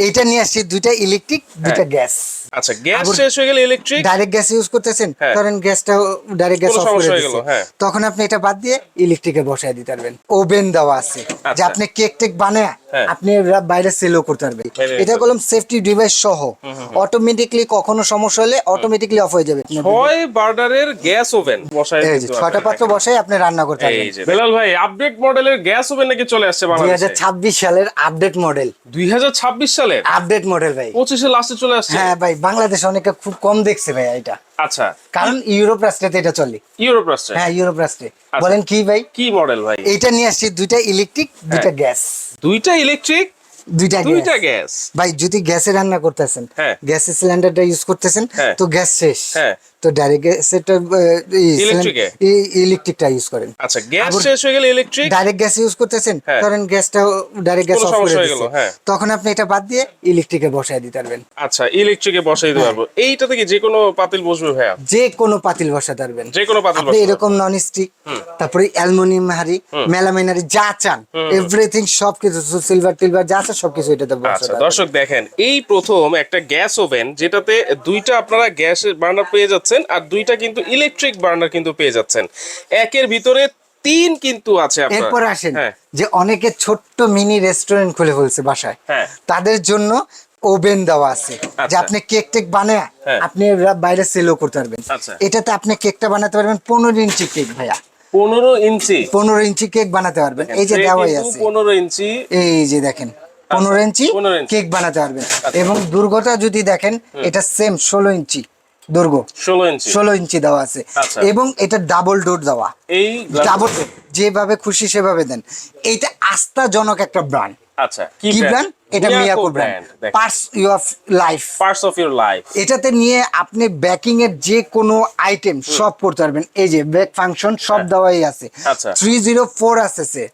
এইটা নিয়ে আসছি দুইটা ইলেকট্রিক দুইটা গ্যাস আচ্ছা গ্যাস শেষ হয়ে গেলে ইলেকট্রিক ডাইরেক্ট গ্যাস ইউজ করতেছেন হ্যাঁ। ধরেন গ্যাসটা ডাইরেক্ট গ্যাস অফ করে হয়ে হ্যাঁ। তখন আপনি এটা বাদ দিয়ে ইলেকট্রিকে বসায় দিতে পারবেন। ওভেন দেওয়া আছে যে আচ্ছা। আপনি কেক টেক বানায় হ্যাঁ। আপনি বাইরে সেলও করতে পারবেন। এটা সেফটি ডিভাইস সহ। অটোমেটিকলি কখনো সমস্যা হলে অটোমেটিকলি অফ হয়ে যাবে। ছয় বার্নারের গ্যাস ওভেন বসায় ছয়টা। পাত্র বসাই আপনি রান্না করতে পারবেন। বেলাল ভাই আপডেট মডেলের গ্যাস ওভেন নাকি চলে আসছে দুই বাংলাদেশে হাজার ছাব্বিশ সালের আপডেট মডেল দুই হাজার ছাব্বিশ সালের আপডেট মডেল ভাই। পঁচিশে লাস্টে চলে আসছে? হ্যাঁ ভাই বাংলাদেশ অনেকে খুব কম দেখছে ভাই এটা। আচ্ছা। কারণ ইউরোপ রাষ্ট্রেতে এটা চলে। ইউরোপ রাষ্ট্রে? হ্যাঁ ইউরোপ রাষ্ট্রে। বলেন কি ভাই? কি মডেল ভাই? এটা নিয়ে আসছি দুইটা ইলেকট্রিক দুইটা গ্যাস দুইটা ইলেকট্রিক দুইটা দুইটা গ্যাস ভাই যদি গ্যাসে রান্না করতেছেন। গ্যাসের সিলিন্ডারটা ইউজ করতেছেন হ্যাঁ। তো গ্যাস শেষ। হ্যাঁ। তো ডাইরেক্ট গ্যাসেরটা ইলেকট্রিকটা ইউজ করেন। আচ্ছা গ্যাস শেষ হয়ে গেলে ইলেকট্রিক ডাইরেক্ট গ্যাস ইউজ করতেছেন হ্যাঁ। ধরেন গ্যাসটা ডাইরেক্ট গ্যাস অফ করে হ্যাঁ। তখন আপনি এটা বাদ দিয়ে ইলেকট্রিকে বসায় দিতে পারবেন। আচ্ছা ইলেকট্রিকে দিতে পারব। এইটাতে কি যে কোনো পাতিল বসবে ভাইয়া? যে কোনো পাতিল বসাতে পারবেন। যে কোনো পাতিল আপনি এরকম নন স্টিক তারপরে অ্যালুমিনিয়াম হাড়ি মেলামাইন হাড়ি যা চান এভরিথিং সবকিছু সিলভার টিলভার যা আছে সবকিছু এটাতে আচ্ছা বসাতে দর্শক দেখেন এই প্রথম একটা গ্যাস ওভেন যেটাতে দুইটা আপনারা গ্যাস বার্নার পেয়ে যাচ্ছেন আর দুইটা কিন্তু ইলেকট্রিক বার্নার কিন্তু পেয়ে যাচ্ছেন। একের ভিতরে তিন কিন্তু আছে এরপর আসেন হ্যাঁ। যে অনেকে ছোট্ট মিনি রেস্টুরেন্ট খুলে ফেলছে বাসায়। হ্যাঁ। তাদের জন্য ওভেন দেওয়া আছে যে আচ্ছা। আপনি কেক টেক বানায় হ্যাঁ। আপনি বাইরে সেলও করতে পারবেন। আচ্ছা। এটাতে আপনি কেকটা বানাতে পারবেন পনেরো ইঞ্চি কেক ভাইয়া। পনেরো ইঞ্চি? পনেরো ইঞ্চি কেক বানাতে পারবেন। এই যে দেওয়াই আছে। পনেরো ইঞ্চি। এই যে দেখেন পনেরো 15 ইঞ্চি। কেক বানাতে পারবেন। এবং দুর্গটা যদি দেখেন এটা সেম ষোলো ইঞ্চি। দৈর্ঘ্য ষোলো ইঞ্চি। ষোলো ইঞ্চি দেওয়া আছে। আচ্ছা। এবং এটা ডাবল ডোর দেওয়া। এই ডাবল যেভাবে খুশি সেভাবে দেন। এইটা আস্থাজনক একটা ব্র্যান্ড আচ্ছা কি ব্র্যান্ড এটা Miyako brand parts life parts of your life এটাতে নিয়ে আপনি ব্যাকিং এর যে কোনো আইটেম সব করতে পারবেন। এই যে ব্যাক ফাংশন সব দেওয়াই আছে। আচ্ছা। থ্রি জিরো ফোর আছে সে।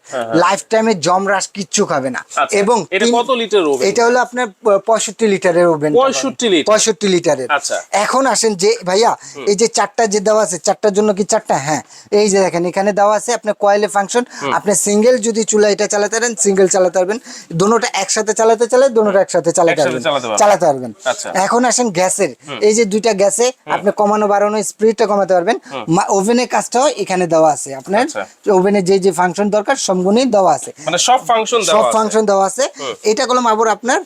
লাইফ টাইমে জমরাস কিচ্ছু খাবে না। আচ্ছা, এবং এটা কত লিটার? এটা হলো আপনার পঁয়ষট্টি লিটারের ওভেন 65 লিটার? পঁয়ষট্টি লিটারের আচ্ছা। এখন আসেন যে ভাইয়া এই যে চারটা যে দেওয়া আছে চারটার জন্য কি চারটা? হ্যাঁ। এই যে দেখেন এখানে দেওয়া আছে আপনার কয়েলে ফাংশন আপনি সিঙ্গেল যদি চুলা এটা চালাতে পারেন সিঙ্গেল চালাতে পারবেন। দোনোটা একসাথে চালাতে চালে দোনোটা একসাথে চালাতে পারবেন। চালাতে পারবেন। চালাতে আচ্ছা। এখন আসেন গ্যাসের। এই যে দুইটা গ্যাসে আপনি কমানো বাড়ানো স্পিডটা কমাতে পারবেন। ওভেনের কাজটাও এখানে দেওয়া আছে। আপনার আচ্ছা। ওভেনের যে যে ফাংশন দরকার সবগুলোই দেওয়া আছে। মানে সব ফাংশন সব ফাংশন দেওয়া আছে। এটা করলাম আবার আপনার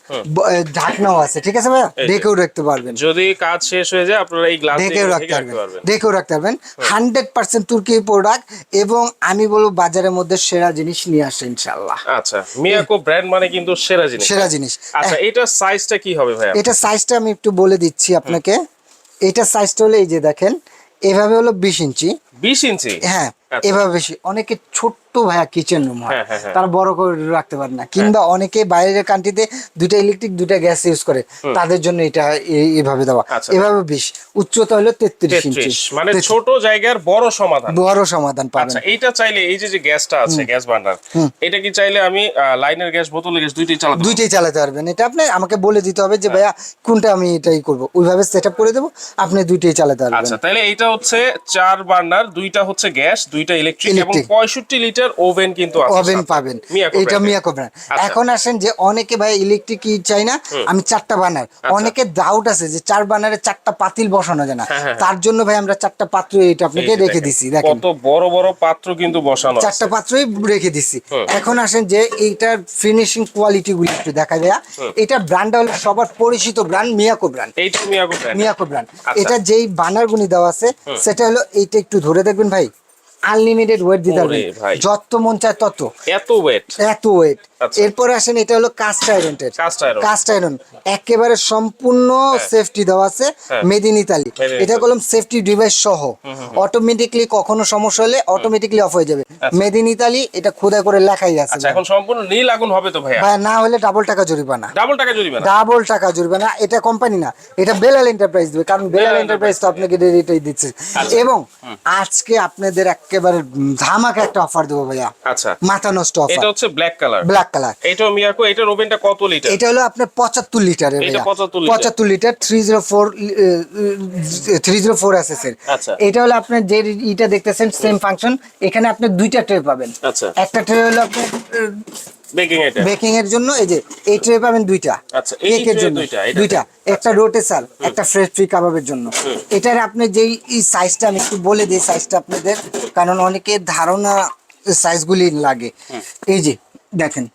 ঢাকনাও আছে। ঠিক আছে ভাইয়া? দেখেও রাখতে পারবেন। যদি কাজ শেষ হয়ে যায় আপনারা এই গ্লাস দেখেও রাখতে পারবেন। দেখেও রাখতে পারবেন। হান্ড্রেড পার্সেন্ট তুর্কি প্রোডাক্ট এবং আমি বলব বাজারের মধ্যে সেরা জিনিস নিয়ে আসে ইনশাল্লাহ আচ্ছা। মিয়াকো ব্র্যান্ড মানে কিন্তু সেরা জিনিস। সেরা জিনিস। আচ্ছা এটা সাইজটা কি হবে ভাই এটা সাইজটা আমি একটু বলে দিচ্ছি আপনাকে। এটা সাইজটা হলো এই যে দেখেন এভাবে হলো বিশ ইঞ্চি। বিশ ইঞ্চি? হ্যাঁ আচ্ছা। এভাবে বেশি। অনেকে ছোট্ট ভাইয়া কিচেন রুম হয়। হ্যাঁ, হ্যাঁ, হ্যাঁ। তারা বড় করে রাখতে পারে না। কিংবা অনেকে বাইরের কান্ট্রিতে দুইটা ইলেকট্রিক দুইটা গ্যাস ইউজ করে। তাদের জন্য এটা এভাবে দেওয়া। আচ্ছা। এভাবে বিশ। উচ্চতা হলো তেত্রিশ ইঞ্চি মানে ছোট জায়গার বড় সমাধান। বড় সমাধান পাবেন। আচ্ছা এইটা চাইলে এই যে যে গ্যাসটা আছে গ্যাস বার্নার এটা কি চাইলে আমি লাইনের গ্যাস বোতলের গ্যাস দুইটাই চালাতে দুইটাই চালাতে পারবেন। এটা আপনি আমাকে বলে দিতে হবে যে ভাইয়া কোনটা আমি এটাই করব? ওইভাবে সেট আপ করে দেবো। আপনি দুইটাই চালাতে পারবেন। আচ্ছা তাহলে এইটা হচ্ছে চার বার্নার দুইটা হচ্ছে গ্যাস দুইটা ইলেকট্রিক এবং Electric। পঁয়ষট্টি লিটার ওভেন কিন্তু ওভেন পাবেন। এটা মিয়াকো ব্র্যান্ড আচ্ছা। এখন আসেন যে অনেকে ভাই ইলেকট্রিক চাই না আমি চারটা বানার আচ্ছা। অনেকে ডাউট আছে যে চার বানারে চারটা পাতিল বসানো যায় না। হ্যাঁ, হ্যাঁ, তার জন্য ভাই আমরা চারটা পাত্র এটা আপনাকে রেখে দিছি দেখেন। কত বড় বড় পাত্র কিন্তু বসানো চারটা পাত্রই রেখে দিছি। এখন আসেন যে এইটার ফিনিশিং কোয়ালিটি গুলো একটু দেখা যায় এটা ব্র্যান্ডটা হলো সবার পরিচিত ব্র্যান্ড মিয়াকো ব্র্যান্ড এইটা মিয়াকো ব্র্যান্ড মিয়াকো ব্র্যান্ড। এটা যেই বানার গুনি দেওয়া আছে সেটা হলো এইটা একটু ধরে দেখবেন ভাই। আনলিমিটেড ওয়েট দিতে পারবেন। যত মন চায় তত। এত ওয়েট এত ওয়েট আচ্ছা। এরপর আসেন এটা হলো কাস্ট iron। কাস্ট আয়রন একেবারে সম্পূর্ণ সেফটি দেওয়া আছে হ্যাঁ। মেড ইন ইতালি এটা। করলাম সেফটি ডিভাইস সহ। অটোমেটিকলি কখনো সমস্যা হলে অটোমেটিকলি অফ হয়ে যাবে। মেড ইন ইতালি এটা খোদা করে লেখাই আছে। আচ্ছা এখন সম্পূর্ণ নীল আগুন হবে তো ভাইয়া? ভাই না হলে ডাবল টাকা জরিমানা। ডাবল টাকা জরিমানা? ডাবল টাকা জরিমানা। এটা কোম্পানি না। এটা বেলাল এন্টারপ্রাইজ দেবে। কারণ বেলাল এন্টারপ্রাইজ তো আপনাকে এটাই দিচ্ছে। আচ্ছা। এবং আজকে আপনাদের একেবারে ধামাকা একটা অফার দেবো ভাইয়া। আচ্ছা। মাথা নষ্ট এটা হচ্ছে ব্ল্যাক কালার ব্ল্যাক কালার এটা মিয়াকো এটার ওভেনটা কত লিটার এটা হলো আপনার পঁচাত্তর লিটারের এটা ভাইয়া। 75 লিটার। পঁচাত্তর litre three zero four three zero four এসএসের আচ্ছা। এটা হলো আপনার যে ইটা দেখতেছেন সেম ফাংশন এখানে আপনি দুইটা ট্রে পাবেন। আচ্ছা। একটা ট্রে হলো আপনার বেকিং এটা? বেকিং এর জন্য এই যে এই ট্রে পাবেন দুইটা। আচ্ছা, এই কেকের জন্য। দুইটা, একটা। রোটেসাল একটা ফ্রেশ ফ্রি কাবাবের জন্য। এটার আপনি যেই সাইজটা আমি একটু বলে দিই সাইজটা আপনাদের। কারণ অনেকের ধারণা সাইজগুলি লাগে। এই যে দেখেন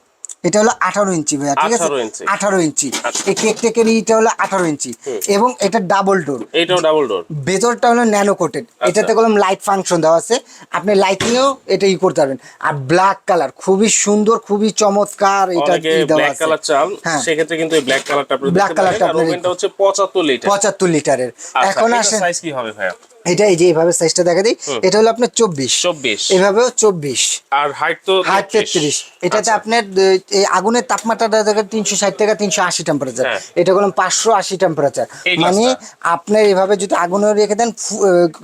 এটা হলো আঠারো ইঞ্চি ভাইয়া ঠিক আছে? আঠারো ইঞ্চি। আচ্ছা। এই কেক টেকের ইটা হলো আঠারো ইঞ্চি। এবং এটা ডাবল ডোর এইটাও ডাবল ডোর ভেতরটা হলো ন্যানো কোটেড আচ্ছা। এটাতে কোনো লাইট ফাংশন দেওয়া আছে। আপনি লাইটিংয়েও এটা ই করতে পারবেন। আর ব্ল্যাক কালার খুবই সুন্দর খুবই চমৎকার এটা ই দেওয়া ব্ল্যাক আছে। কালার চাল হ্যাঁ। সেক্ষেত্রে কিন্তু এই ব্ল্যাক কালারটা আপনি আপনি ওভেনটা হচ্ছে 75 লিটার পঁচাত্তর লিটারের এখন আসেন সাইজ কি হবে ভাইয়া? এটা এই যে এইভাবে সাইজটা দেখা দিই এটা হলো আপনার চব্বিশ। 24 এভাবেও চব্বিশ। আর হাইট তো হাইট 33 তেত্রিশ। এটাতে আচ্ছা। আপনার এই আগুনের তাপমাত্রাটা দেখে তিনশো ষাট থেকে তিনশো আশি টেম্পারেচার হ্যাঁ। এটা করলাম পাঁচশো আশি টেম্পারেচার মানে? আপনার এভাবে যদি আগুনে রেখে দেন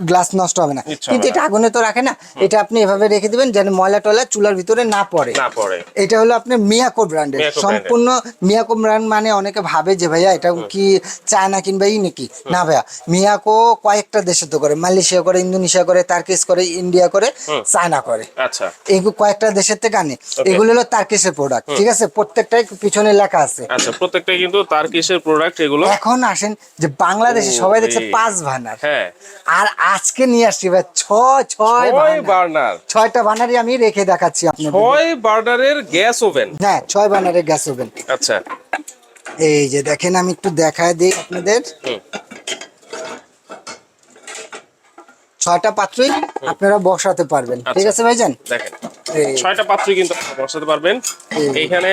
গ্লাস নষ্ট হবে না। কিন্তু এটা আগুনে তো রাখে না। এটা আপনি এভাবে রেখে দিবেন যেন ময়লা টয়লা চুলার ভিতরে না পড়ে। না পড়ে। এটা হলো আপনার মিয়াকো ব্র্যান্ডের সম্পূর্ণ মিয়াকো ব্র্যান্ড মানে অনেকে ভাবে যে ভাইয়া এটা কি চায়না কিংবা ই নাকি? না ভাইয়া মিয়াকো কয়েকটা দেশে তো করে মালয়েশিয়া করে ইন্দোনেশিয়া করে তার্কিস করে ইন্ডিয়া করে চায়না করে। আচ্ছা। এগুলো কয়েকটা দেশের থেকে আনে। এগুলো হলো তার্কিসের প্রোডাক্ট ঠিক আছে? প্রত্যেকটাই পিছনে লেখা আছে। আচ্ছা প্রত্যেকটাই কিন্তু তার কিসের প্রোডাক্ট এগুলো। এখন আসেন যে বাংলাদেশে সবাই দেখছে পাঁচ ভানার হ্যাঁ। আর আজকে নিয়ে আসছি ভাই ছয় ছয় বার্নার। ছয়টা বানারই আমি রেখে দেখাচ্ছি আপনাদের ছয় বার্নারের গ্যাস ওভেন। হ্যাঁ ছয় বানারের গ্যাস ওভেন। আচ্ছা। এই যে দেখেন আমি একটু দেখায় দিই আপনাদের। ছয়টা পাত্রই আপনারা বসাতে পারবেন। ঠিক আছে ভাইজান? দেখেন ছয়টা পাত্রই কিন্তু বসাতে পারবেন। এখানে এইখানে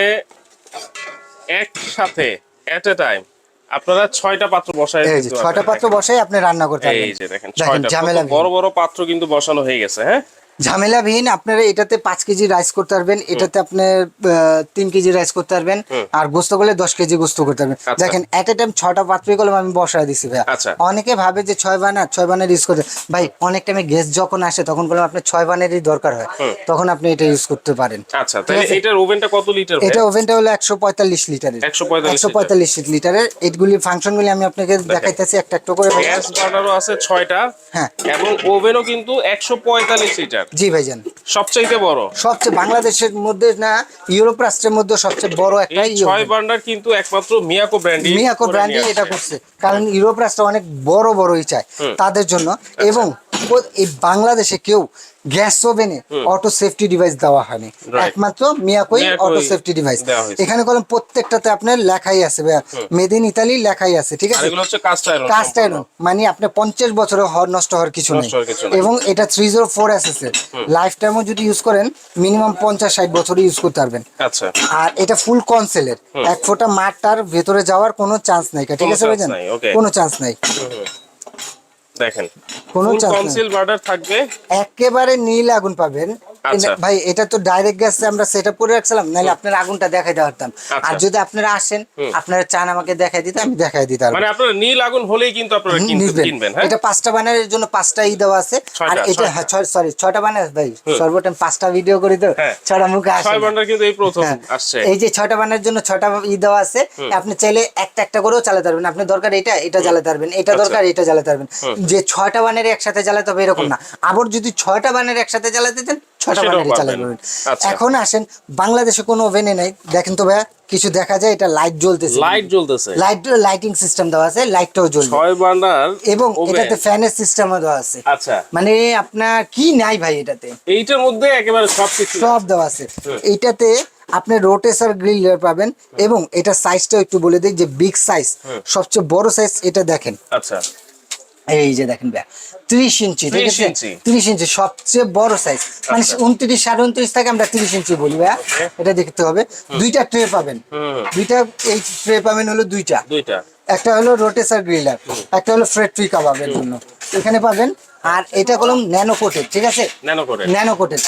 একসাথে এট এ টাইম আপনারা ছয়টা পাত্র বসায় ছয়টা পাত্র বসাই আপনি রান্না করতে পারেন এই যে দেখেন ছয়টা। বড় বড় পাত্র কিন্তু বসানো হয়ে গেছে হ্যাঁ? ঝামেলাবিহীন আপনারা এটাতে পাঁচ কেজি রাইস করতে পারবেন এটাতে আপনার তিন কেজি রাইস করতে পারবেন আর গোস্ত করলে দশ কেজি গোস্ত করতে পারবেন। আচ্ছা। দেখেন এট এ টাইম ছটা পাত্রই কলম আমি বসায় দিছি ভাইয়া। আচ্ছা। অনেকে ভাবে যে ছয় বানার ছয় বানের ইউজ করতে ভাই অনেক টাইমে গ্যাস যখন আসে তখন কলম আপনার ছয় বানেরই দরকার হয়। তখন আপনি এটা ইউজ করতে পারেন। আচ্ছা তাহলে। এটার ওভেনটা কত লিটার এটা ওভেনটা হলো একশো পঁয়তাল্লিশ লিটারের 145 একশো পঁয়তাল্লিশ লিটারের এইগুলি ফাংশনগুলি আমি আপনাকে দেখাইতেছি একটা একটা করে। গ্যাস বার্নারও আছে ছয়টা। হ্যাঁ। এবং ওভেনও কিন্তু একশো পঁয়তাল্লিশ লিটার জি ভাইজান। সবচাইতে বড়? সবচেয়ে বাংলাদেশের মধ্যে না ইউরোপ রাষ্ট্রের মধ্যে সবচেয়ে বড় একটা ছয় বান্ডার কিন্তু একমাত্র মিয়াকো ব্র্যান্ডই মিয়াকো ব্র্যান্ডই এটা করছে। কারণ ইউরোপ রাষ্ট্র অনেক বড় বড়ই চায় তাদের জন্য। আচ্ছা। এবং এই বাংলাদেশে কেউ গ্যাস ওভেনে অটো সেফটি ডিভাইস দেওয়া হয়নি। একমাত্র মিয়াকোই অটো সেফটি ডিভাইস এখানে কলম প্রত্যেকটাতে আপনার লেখাই আছে মেড ইন ইতালি লেখাই আছে ঠিক আছে? এগুলো হচ্ছে কাস্ট আয়রন কাস্ট আয়রন মানে আপনার পঞ্চাশ বছরে হওয়ার নষ্ট হওয়ার কিছু নেই। এবং এটা থ্রি জিরো ফোর এসএস এর লাইফ টাইমও যদি ইউজ করেন মিনিমাম পঞ্চাশ ষাট বছরই ইউজ করতে পারবেন। আচ্ছা। আর এটা ফুল কনসেলের এক ফোঁটা মাঠটার ভেতরে যাওয়ার কোনো চান্স নাই ঠিক আছে. কোনো চান্স নাই। দেখেন কোন। কনসিল বার্নার থাকবে একেবারে নীল আগুন পাবেন। ভাই এটা তো ডাইরেক্ট গ্যাসে আমরা সেট আপ করে রাখছিলাম নাহলে আপনার আগুনটা দেখাই পারতাম। আর আচ্ছা। যদি আপনারা আসেন আপনারা চান আমাকে দেখাই দিতে আমি দেখাই দিতে মানে আপনারা নীল আগুন হলেই কিন্তু আপনারা কিনতে- কিনবেন হ্যাঁ? এটা পাঁচটা বানারের জন্য পাঁচটা ই দেওয়া আছে। আর এটা। হ্যাঁ সরি ছয়টা বানার ভাই। সর্বটাইম পাঁচটা ভিডিও করি তো হ্যাঁ। ছয়টা মুখে আসে ছয়। কিন্তু এই প্রথম হ্যাঁ। আসছে। এই যে ছয়টা বানার জন্য ছয়টা ই দেওয়া আছে আপনি চাইলে একটা একটা করেও চালাতে পারবেন। আপনি দরকার এটা এটা চালাতে পারবেন এটা আচ্ছা। দরকার এটা চালাতে পারবেন। যে ছয়টা বানের একসাথে চালাতে হবে এরকম না। আবার যদি ছয়টা বানের একসাথে চালাতে দেন সেটাও বানারই চালাতে পারবেন। এখন আসেন বাংলাদেশে কোনো ওভেনে নাই। দেখেন তো ভাইয়া কিছু দেখা যায় এটা লাইট জ্বলতেছে। লাইট জ্বলতেছে। লাইট লাইটিং সিস্টেম দেওয়া আছে লাইটটাও জ্বলবে। ছয় বার্নার এবং এটাতে ফ্যানের সিস্টেমও দেওয়া আছে। আচ্ছা। মানে আপনার কি নাই ভাই এটাতে? এইটার মধ্যে একেবারে সবকিছু সব দেওয়া আছে। এইটাতে আপনি রোটেসার গ্রিল পাবেন এবং এটা সাইজটা একটু বলে দিই যে বিগ সাইজ সবচেয়ে বড় সাইজ এটা দেখেন। আচ্ছা। এই যে দেখেন ভাই ত্রিশ ইঞ্চি ঠিক 30 আছে ইঞ্চি। ত্রিশ ইঞ্চি সবচেয়ে বড় সাইজ মানে আচ্ছা। উনত্রিশ সাড়ে উনত্রিশ থেকে আমরা তিরিশ ইঞ্চি বলি ভাইয়া এটা দেখতে হবে। দুইটা ট্রে পাবেন। দুইটা এই ট্রে পাবেন হলো দুইটা। দুইটা। একটা হলো রোটেসার গ্রিলার একটা হলো ফ্রেড ফ্রি কাবাবের জন্য। এখানে পাবেন আর এটা কলম ন্যানো কোটেড ঠিক আছে? ন্যানো কোটেড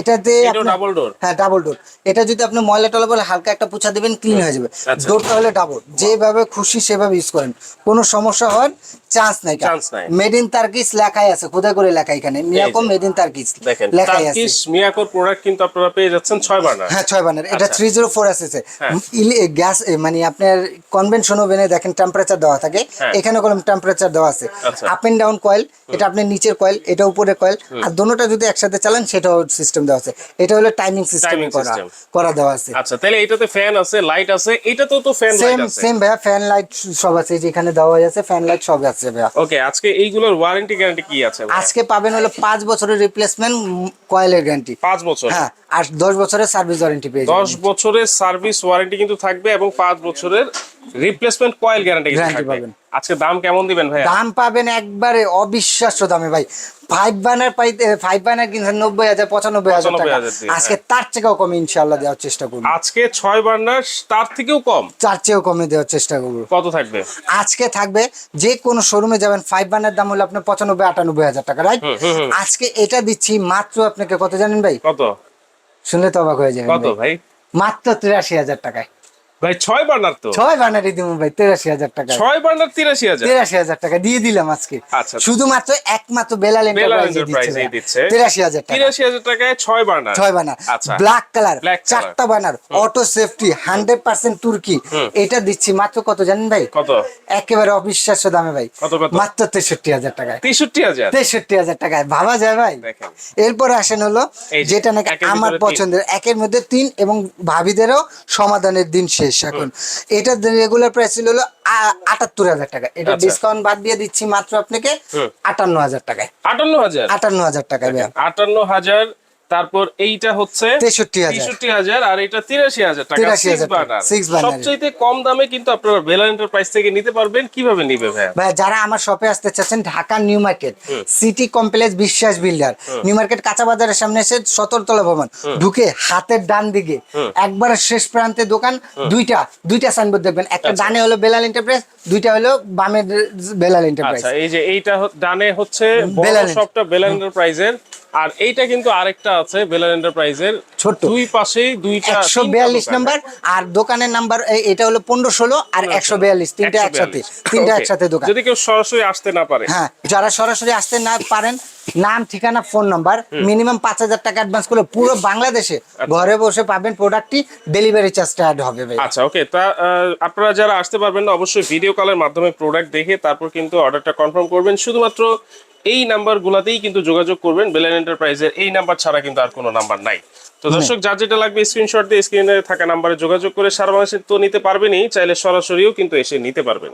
এটাতে ডাবল ডোর হ্যাঁ ডাবল ডোর এটা যদি আপনি ময়লা টলা বলে হালকা একটা পোছা দিবেন ক্লিন হয়ে যাবে। আচ্ছা। ডোরটা হলে ডাবল যেভাবে খুশি সেভাবে ইউজ করেন। কোনো সমস্যা হওয়ার চান্স নাই। মেড ইন তার্কিস লেখাই আছে খোদা করে লেখা এখানে। মিয়াকো মেড ইন তার্কিস লেখাই আছে। মিয়াকোর প্রোডাক্ট কিন্তু আপনারা পেয়ে যাচ্ছেন ছয় বার্নার হ্যাঁ ছয় বানের এটা আচ্ছা। থ্রি জিরো ফোর এসেছে হ্যাঁ। গ্যাস মানে আপনার কনভেনশন ওভেনে দেখেন টেম্পারেচার দেওয়া থাকে। হ্যাঁ। এখানে কোনো টেম্পারেচার দেওয়া আছে। আপ এন্ড ডাউন কয়েল এটা আপনার নিচের কয়েল এটা উপরে কয়েল আর দোনোটা যদি একসাথে চালান সেটাও সিস্টেম দেওয়া আছে। এটা হলো টাইমিং সিস্টেম করা করা দেওয়া আছে। আচ্ছা তাহলে এটাতে ফ্যান আছে লাইট আছে তো ফ্যান লাইট আছে। সেম ভাইয়া ফ্যান লাইট সব আছে এই যে এখানে দেওয়া আছে ফ্যান লাইট সব আছে ভাইয়া। ওকে আজকে এইগুলোর ওয়ারেন্টি গ্যারান্টি কি আছে আজকে পাবেন হলো পাঁচ বছরের রিপ্লেসমেন্ট কয়েলের গ্যারান্টি পাঁচ বছর? হ্যাঁ আর দশ বছরের সার্ভিস ওয়ারেন্টি পেয়ে দশ যাবেন বছরের সার্ভিস ওয়ারেন্টি কিন্তু থাকবে এবং পাঁচ বছরের রিপ্লেসমেন্ট কয়েল গ্যারান্টি কিন্তু থাকবে। আজকে দাম কেমন দিবেন ভাইয়া? দাম পাবেন একবারে অবিশ্বাস্য দামে ভাই। ফাইভ বানার পাইতে ফাইভ বানার কিনছেন নব্বই হাজার পঁচানব্বই হাজার টাকা। আজকে হ্যাঁ। তার থেকেও কমে ইনশাল্লাহ দেওয়ার চেষ্টা করব। আজকে ছয় বার্নার তার থেকেও কম? তার চেয়েও কমে দেওয়ার চেষ্টা করব। কত থাকবে? আজকে থাকবে যে কোনো শোরুমে যাবেন ফাইভ বানের দাম হলো আপনার পঁচানব্বই আটানব্বই হাজার টাকা রাইট। আজকে এটা দিচ্ছি মাত্র আপনাকে কত জানেন ভাই? কত? শুনলে তো অবাক হয়ে যাবে কত ভাই? মাত্র তিরাশি হাজার টাকায়। ভাই ছয় বার্নার তো। ছয় বানারই দিব ভাই তিরাশি হাজার টাকা। ছয় বার্নার তিরাশি হাজার। তিরাশি হাজার টাকা দিয়ে দিলাম আজকে। আচ্ছা। শুধুমাত্র একমাত্র বেলাল এন্টারপ্রাইজে দিচ্ছে। তিরাশি হাজার টাকা। তিরাশি হাজার টাকায় ছয় বার্নার। ছয় বানার আচ্ছা। ব্ল্যাক কালার চারটা burner auto safety hundred percent তুর্কি। এটা দিচ্ছি মাত্র কত জানেন ভাই? কত? একেবারে অবিশ্বাস্য দামে ভাই? মাত্র তেষট্টি হাজার টাকায়। তেষট্টি হাজার? তেষট্টি হাজার টাকায়। ভাবা যায় ভাই। এরপরে আসেন হলো যেটা নাকি আমার পছন্দের একের মধ্যে তিন এবং ভাবিদেরও সমাধানের দিন শেষ। এখন এটা রেগুলার প্রাইস ছিল হলো আটাত্তর হাজার টাকা। এটা আচ্ছা। ডিসকাউন্ট বাদ দিয়ে দিচ্ছি মাত্র আপনাকে আটান্ন হাজার টাকায়। আটান্ন হাজার? আটান্ন হাজার টাকায় আটান্ন হাজার তারপর এইটা হচ্ছে তেষট্টি হাজার। আর এটা তিরাশি হাজার টাকা। 83,000 সিক্স টাকা, বার্নার six burner। সবচেয়ে কম দামে কিন্তু আপনারা বেলা এন্টারপ্রাইজ থেকে নিতে পারবেন। কীভাবে নিবে ভাই যারা আমার শপে আসতে চাচ্ছেন Dhaka new market city complex Biswas builder. New market কাঁচা বাজারের সামনে এসে সতরতলা ভবন। ঢুকে হাতের ডান দিকে একবার শেষ প্রান্তে দোকান দুইটা দুইটা সাইনবোর্ড দেখবেন। একটা আচ্ছা। ডানে হলো বেলাল এন্টারপ্রাইজ দুইটা হলো বামের বেলাল এন্টারপ্রাইজ এই যে এইটা ডানে হচ্ছে শপটা বেলাল এন্টারপ্রাইজের আর এইটা কিন্তু আরেকটা আছে বেলাল এন্টারপ্রাইজের ছোট্ট। দুই পাশেই দুইটা একশো তিনটা বিয়াল্লিশ দোকান। নাম্বার আর দোকানের নাম্বার এটা হলো আর একশো বিয়াল্লিশ তিনটা একসাথে তিনটা একসাথে দোকান। যদি কেউ সরাসরি আসতে না পারে। হ্যাঁ যারা সরাসরি আসতে না পারেন নাম ঠিকানা ফোন নাম্বার মিনিমাম পাঁচ হাজার টাকা অ্যাডভান্স করে পুরো বাংলাদেশে ঘরে বসে পাবেন প্রোডাক্টটি ডেলিভারি চার্জটা অ্যাড হবে ভাই আচ্ছা ওকে তা আপনারা যারা আসতে পারবেন না অবশ্যই ভিডিও কলের মাধ্যমে প্রোডাক্ট দেখে তারপর কিন্তু অর্ডারটা কনফার্ম করবেন। শুধুমাত্র এই নাম্বারগুলোতেই কিন্তু যোগাযোগ করবেন বেলেন এন্টারপ্রাইজের। এই নাম্বার ছাড়া কিন্তু আর কোনো নাম্বার নাই। তো দর্শক যার যেটা লাগবে স্ক্রিনশট দিয়ে স্ক্রিনে থাকা নাম্বারে যোগাযোগ করে সারা বাংলাদেশে তো নিতে পারবেনই চাইলে সরাসরিও কিন্তু এসে নিতে পারবেন।